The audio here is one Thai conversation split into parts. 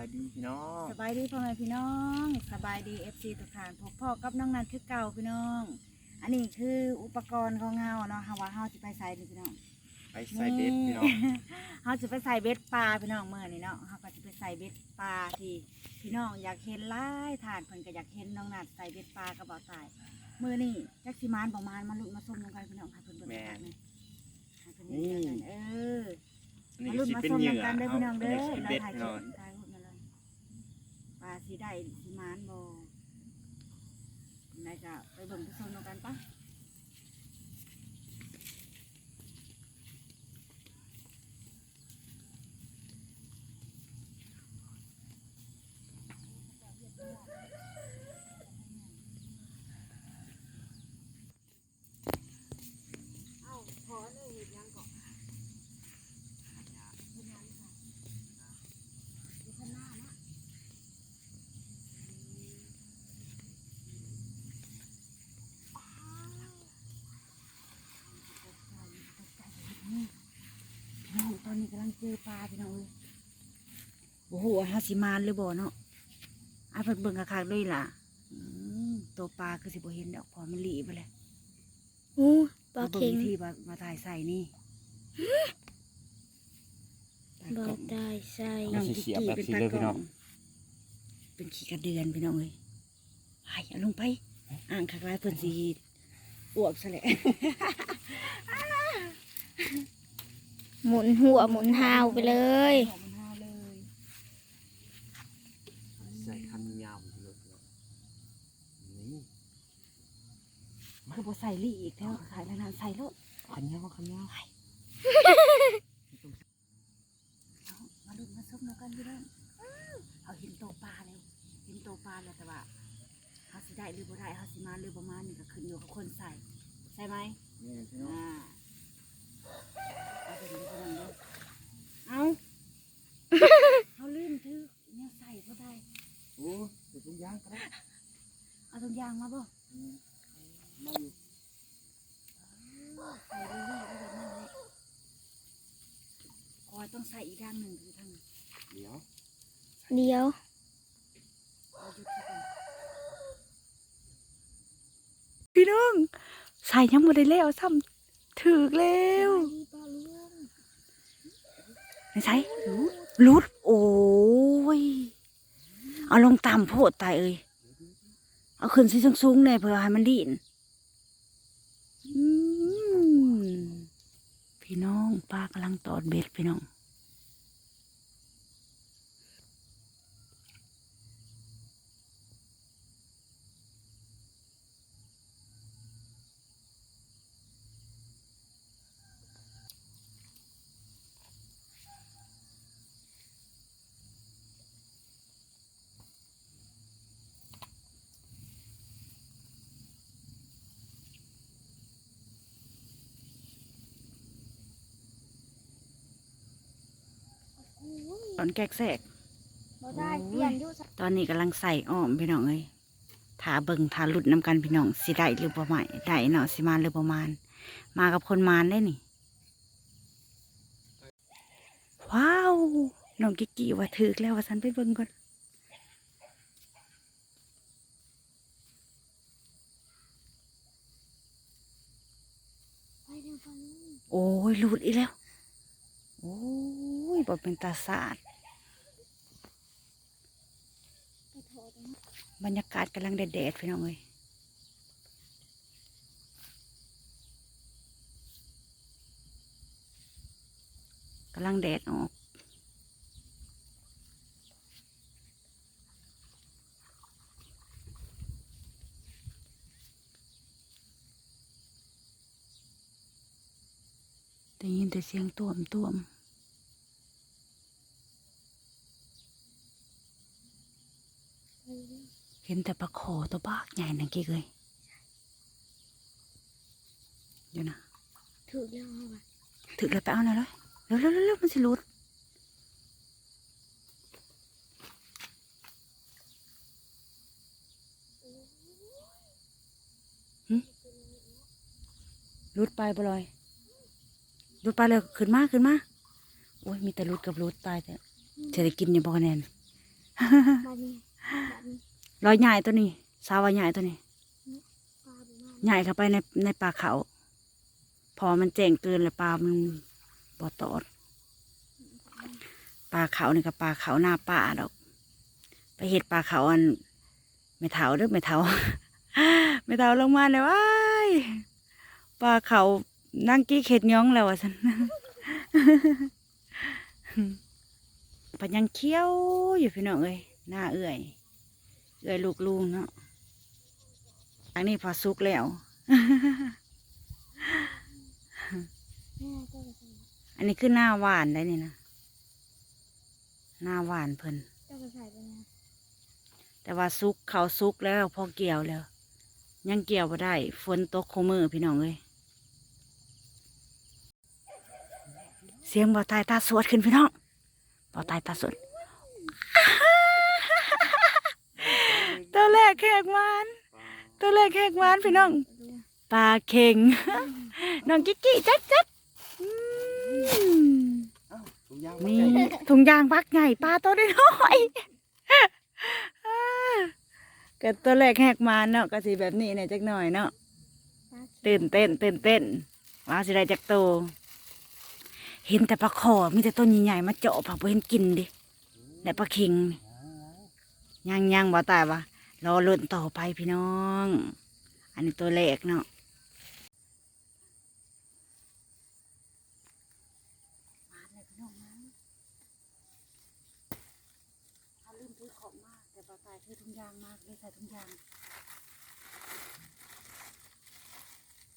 ายดีพี่น้องสบายดีพ่อแม่พี่น้องสบายดีเอฟซีทุกท่านพบพ่อกับน้องนันคือเก่าพี่น้อง อันนี้คืออุปกรณ์ของเฮาเนาะเฮาว่าเฮาจะไปใส่นี่พี่น้องไปใส่เบ็ดพี่น้องเฮาจะไปใส่เบ็ดปลาพี่น้องเมื่อนี่เนาะเฮาก็จะไปใส่เบ็ดปลาที่พี่น้องอยากเห็นหลายทานเพิ่นก็อยากเห็นน้องนัดใส่เบ็ดปลากระบอกตายมื้อนี้จักสิมานประมาณมาลุ้นมาส้มนำกันพี่น้องให้เพิ่นเบิ่งกันนี่ให้เพิ่นเบิ่งกันเอออันนี้มาลุ้นสิมาเป็นส้มเหยื่อนำกันเด้อเอาพี่น้องอันเด้นี้อสิเราเบ็ดถ่ายพี่คน้อง ลิปถ่ายรูปมาเลย ปลาสีได้สีมานบ่ไหนจะไปเบิ่งที่โซนกันปะเอ้าขอเลยเห็นยังก่อนเห็นยังค่ะอยู่ข้างหน้านะ พี่น้องตอน นี้กำลังเจอปลาพี่น้องเลยโอ้โหฮาสิมานหรือบ่เนาะไอ้ายเพิ่นเบิ่งคักๆด้วยล่ะอืมตัวปลาคือสิบ่เห็นดอกพอมันหลีไปเลยอู้ปลามาเบิ่งเค็งวิธีมามาถ่ายใส่นี่ตาบกอล้องได้ใส่น้องกิ๊กกี้เป็นตากล้องเป็นขี้กระเดือนพี่น้องเลยไายเอาลงไป อ่างคักไรเพิ่นสิอวบซะแหละ หมุนหัวหมุนหาวไปเลยออกมันห้าวเลยใส่คันยาวเลยนี่คือบ่ใส่ลี่อีกแล้วขายแล้วนานใส่แล้วคันยาวคันยาวเอามาดูมาซุปแล้วกันพี่น้องเอาเห็นโตวปลาแล้วเห็นโตวปลาแล้วแต่ว่าเขาสิได้หรือบ่ได้เขาสิมาหรือประมาณนี่ก็ขึ้นอยู่กับคนใส่ใช่ไหมนี่พี่น้องอ่า เอาไปดูพี่น้องดูเอาเขาลืมถือเนี่ยใส่ก็ได้โอ้เดี๋ยวตุ้งย่างก็ได้เอาตรงยางมาบ่อืมมาอยู่ใส่เรื่อยๆก็แบบนั้นเลยคอยต้องใส่อีกด้านหนึ่งคือทางเดี๋ยวเดียวเอาหยุดซะก่อนพี่น้องใส่ยังบ่ได้แล้วซ้ำถึกแล้ว ไม่ใช่รุดโอ้ย เอาลงต่ำโพดตายเอ้ยเอาขึ้นสิสูงๆหน่อยเพื่อให้มันดินพี่น้องป้ากำลังตอดเบ็ดพี่น้อง ต อนแกกแสกบอได้เปลี่ยนอยุตอนนี้กำลังใส่อ้อมพี่น้องเอ้ยถาเบิ่งถาหลุดน้ำกันพี่น้องสิได้หรือประมาณได้เนาะสิมาหรือประมาณมากับคนมานได้นี่ ว้าวน้องกิกกี้ว่าถึกแล้วว่าฉันไปเบิ่งก่อนโอ้ยหลุดอีกแล้ว โอ้ยบ่เป็นตาสาด บรรยากาศกำลังแดดๆพี่น้องเอ้ยกำลังแดดออกได้ยินแต่เสียงต้วมต้วม ห็นแต่ปลาขอตัวบ้ากใหญ่นั่นกี่เลยอยู่นะถูกแล้วเอาว่ะถึกแล้วไปเอาหน่อยเลยเร็วเร็วเร็วเร็วมันสิหลุดหึหลุดไปบ่ลอยหลุดไปเลยขึ้นมาขึ้นมาโอ้ยมีแต่หลุดกับหลุดตายแต่จะได้กินอยู่บ่คะแนน บัดนี้บัดนี้ลอยใหญ่ตัวนี้สาวาใหญ่ตัวนี้ปลาบุมาใหญ่เข้าไปในในป่าเขา พอมันแจ้งเกินแล้วปลามันบ่ตอดปลาเขานี่กับปลาเขาหน้าป่าดอก ไปเห็ดปลาเขาอันไม่เถาเด้อไม่เถาไม่เถาลงมาเลยว้ายปลาเขานั่งกี้เข็ดย้องแล้วอะฉันปัญญังเคี้ยวอยู่พี่น้องเอ้ยหน้าเอื่อย เอื่อยลูกลุงเนาะอันนี้พอสุกแล้ว อันนี้คือหน้าหวานได้นี่นะหน้าหวานเพิ่นแต่ว่าซุกเขาซุกแล้วพอเกี่ยวแล้ว ยังเกี่ยวบ่ได้ฝนตกโคมือพี่น้องเอ้ยเสียงบ่ตายตาสวดขึ้นพี่น้องบ่ตายตาสวด ตัว แรกแขกหวาน ตัวแรกแขกหวานพี่น้องดูปลาเข่งน้องกิ๊กกี้จัดจัดอืมอ้าวถุงยางนี่ถุงยางพักใหญ่ปลาตัวน้อยๆอ่าก็ตัวแรกแหกมาเนาะก็สิแบบนี้เนี่ยจักหน่อยเนาะปลาตื่นเต้นตื่นเต้นว่าสิได้จักโต เห็นแต่ปลาขอมีแต่ต้นใหญ่ๆมาเจาะผักบ่เห็นกินดิแต่ปลาเข่งนี่ยังยังบ่ตายวะ รอลุ้นต่อไปพี่น้อง อันนี้ตัวแรกเนาะมาเลยพี่น้องมาเขาลืมถือของมากแต่บ่ตายถือถุงยางมากเลยใส่ถุงยาง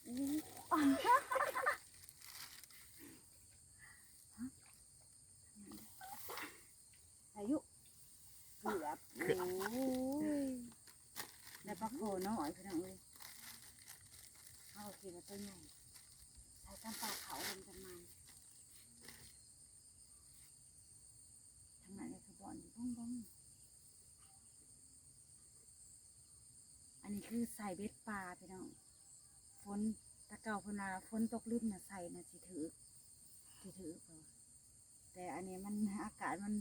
อู้อ่อนอายุเกือบโอ้ยแล้ว ปลาโคน้อยพี่น้องเลยเอาคิดว่าตัวใหญ่ใช้ตามปลาเขาลงกันมาทางนั้นเลยคือบ่อนบ้องบ้องอันนี้คือใส่เบ็ดปลาพี่น้องฝนตะเก่าพนาฝนตกลิ้นนะใส่นะสิถือสิถือแต่อันนี้มันอากาศมัน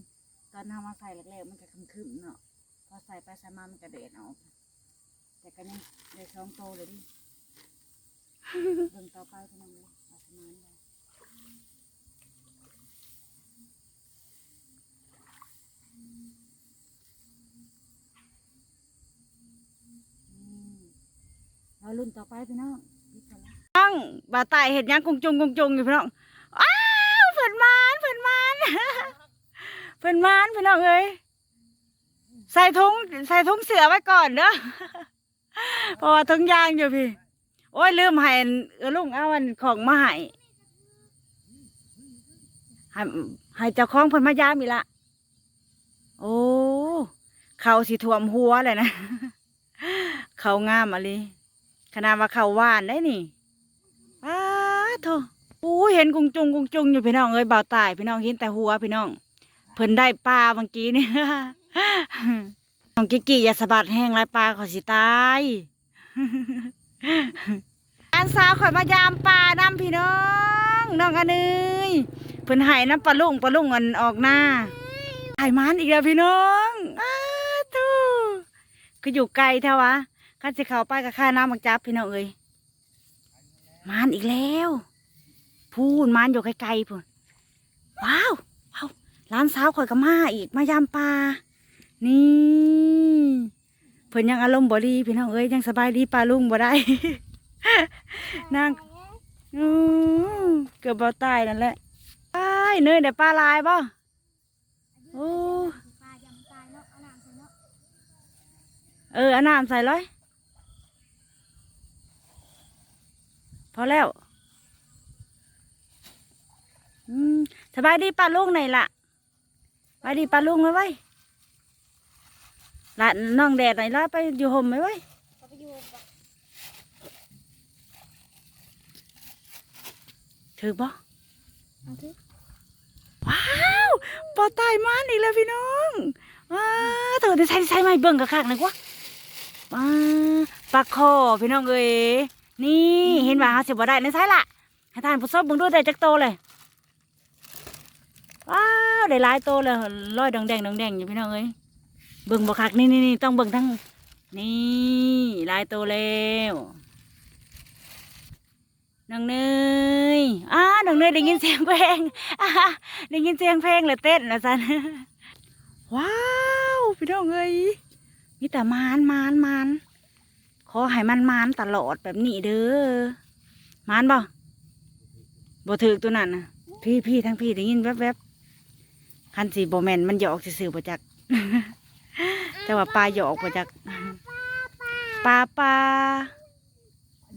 ตอนทำมาใส่แรกๆมันจะครึมๆเนาะพอใส่ไปใส่มามันกระเด็นออก แต่ก็ยังได้สองโตเลยดิเบิ่งต่อไปพี่น้องเลยเอาประมาณได้เรารุ่นต่อไปพี่น้องน้องบาตายเห็ดยังกงจงกงจงอยู่พี่น้องอ้าวเพิ่นมานเพิ่นมานเพิ่นมานพี่น้องเอ้ยใส่ถุงใส่ถุงเสือไว้ก่อนเด้อ เพราะว่าถุงยางอยู่พี่ โอ้ยลืมให้อันเออลุงเอาอันของมาให้ให้ให้เจ้าของเพิ่นมายามอีละ โอ้เขาสิท่วมหัวเลยนะ เขางามอะไรขนาดว่าเขาหวานได้นี่อ้าโถโอ้ยเห็นกุงจุงกุงจุงอยู่พี่น้องเอ้ยบ่าตายพี่น้องเห็นแต่หัวพี่น้อง เพิ่นได้ปลาเมื่อกี้นี่ น้องกิกกี้อย่าสะบัดแห้งไรปลาขอสิตายอันสาวข่อยมายามปลาน้ำพี่น้องน้องอันเนยเพิ่นหายน้ำปลาลุงปลาลุงอันออกหน้าหายมันอีกแล้วพี่น้องอ้าทูคืออยู่ไกลแท้วะข้าจะเข้าไปกับข้าน้ำมักจับพี่น้องเอ้ยมันอีกแล้ว พูนมันอยู่ไกลๆพูนว้าวว้าวร้านสาวข่อยก็มาอีกมายามปลา นี่เพิ่นยังอารมณ์บ่ดีพี่น้องเอ้ยยังสบายดีปลาลุงบ่ได้ นางอือเกือบบ่ตายนั่นแหละตายเนยเดี๋ยวปลาลายบ่โอ้ปลายำตายเนาะเอาน้ำใส่เนาะเออเอาน้ำใส่เลยพอแล้วสบายดีปลาลุงไหนล่ะสบายดีปลาลุงไหมไว้ ละน้องแดดไหนล่ะไปอยู่ห่มไหมไว้ยเขาไปอยู่กับถือบ่เอาเถอะว้าวปอตายมันอีกแล้วพี่น้องว้าวเธอได้ใช้ใช้ไม้เบิ่งกะคักหนึ่งวะว้าปลาคอพี่น้องเอ้ยนี่เห็นว่าเขาสิบ่ได้ในใช่ละให้ทานผู้ชมเบิ่งดูได้จักโตเลยว้าวได้หลายโตเลยลอยดองแดงดองแดงอยู่พี่น้องเอ้ย เบิ่งบ่คักนี่นี่นี่ต้องเบิ่งทั้ง นี่ลายโตแล้วน้องเนยอ้าน้องเนยได้ยินเสียงเพลงอ้าได้ยินเสียงเพลงเลยเต้นนะจันว้าวพี่น้องเอ้ยมีแต่มานมานมานขอให้มันมานตลอดแบบนี้เด้อมานบ่บ่ถือตัวนั้นนะพี่พี่ทั้งพี่ได้ยินแวบๆคันสีโบแมนมันหยอกสื่อๆบ่จัก แต่ว่าปลาหยอกบ่จักปลาปลา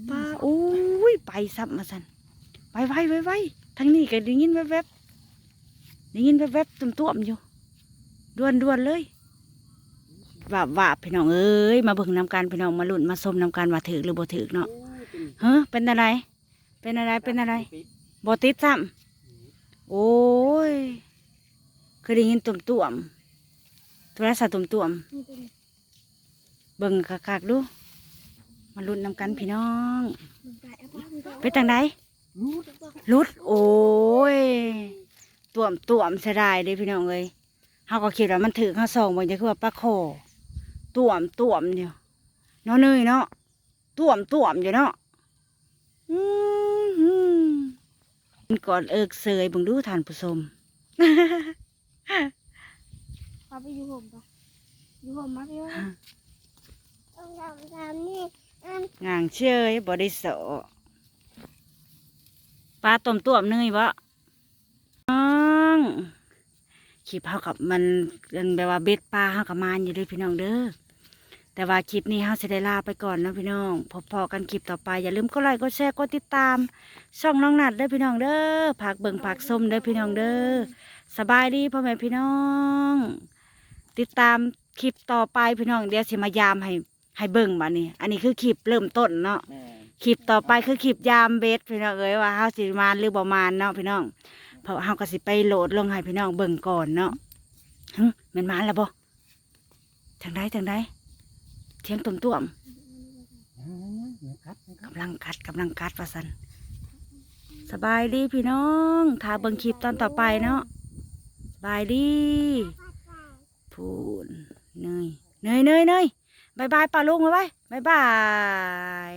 ปลาโอ้ยไปซับมาสันไปไวไวไวทางนี้ก็ได้ยินแวบๆได้ยินแวบๆตุ่มๆอยู่ด่วนด่วนเลยว่าว่าพี่น้องเอ้ยมาเบิ่งนำกันพี่น้องมาลุ้นมาชมนำกันว่าถือหรือบ่ถือเนาะเฮ้เป็นอะไร เป็นอะไรเป็นอะไรบ่ติดซ้ำโอ้ยเคยได้ยินตุ่มตุ่ม ๆโทรศัพท์ตุ่มตุ่มๆเบิ่งคักๆดูมาลุ้นนำกันพี่น้อง ไปทางใดลุดโอ้ยต่วมต่วมเสียดายเด้พี่น้องเอ้ยเฮาก็คิดว่ามันถือข้าซองบางจะคือว่าปลาโคต่วมต่วมอยู่เนาะเนยเนาะต่วมต่วมอยู่เนาะอือหือมันก่อนเอิกเสยเบิ่งดูท่านผู้ชม พาไปอยู่ห่มปะอยู่ห่มมาพี่ว่าต้องทำตามนี่อันงางเชยบริโสปลาต้มตัวมเนยวะน้องขีเฮากับมันเป็นแบบว่าเบ็ดปลาเฮากับมานอยู่เด้วยพี่น้องเด้อแต่ว่าคลิปนี้เฮาสิได้ลาไปก่อนเนาะพี่น้องพบพอกันคลิปต่อไปอย่าลืมกดไลค์กดแชร์กดติดตาม ช่องน้องนัดเด้อพี่น้องเด้อผักเบิ่งผักส้มเด้อพี่น้องเด้อสบายดีพ่อแม่พี่น้อง ติดตามคลิปต่อไปพี่น้องเดี๋ยวสิมายามให้ให้เบิ่งบัดนี้ อันนี้คือคลิปเริ่มต้นเนาะแม่คลิปต่อไปคือคลิปยามเบสพี่น้องเอ้ยว่าเฮาสิมานหรือบ่มานเนาะพี่น้องเพราะเฮาก็สิไปโหลดลงให้พี่น้องเบิ่งก่อนเนาะหึแม่นมานแล้วบ่ทางใดทางใดเทียงตุ่มต่วมเนี่ยครับนะครับกำลังกัดกำลังกัดว่าซั่นสบายดีพี่น้องถ้าเบิ่งคลิปตอนต่อไปเนาะสบายดี พูนเนยเนยเนยเนยบายบายป่าลุงไว้ไว้บายบาย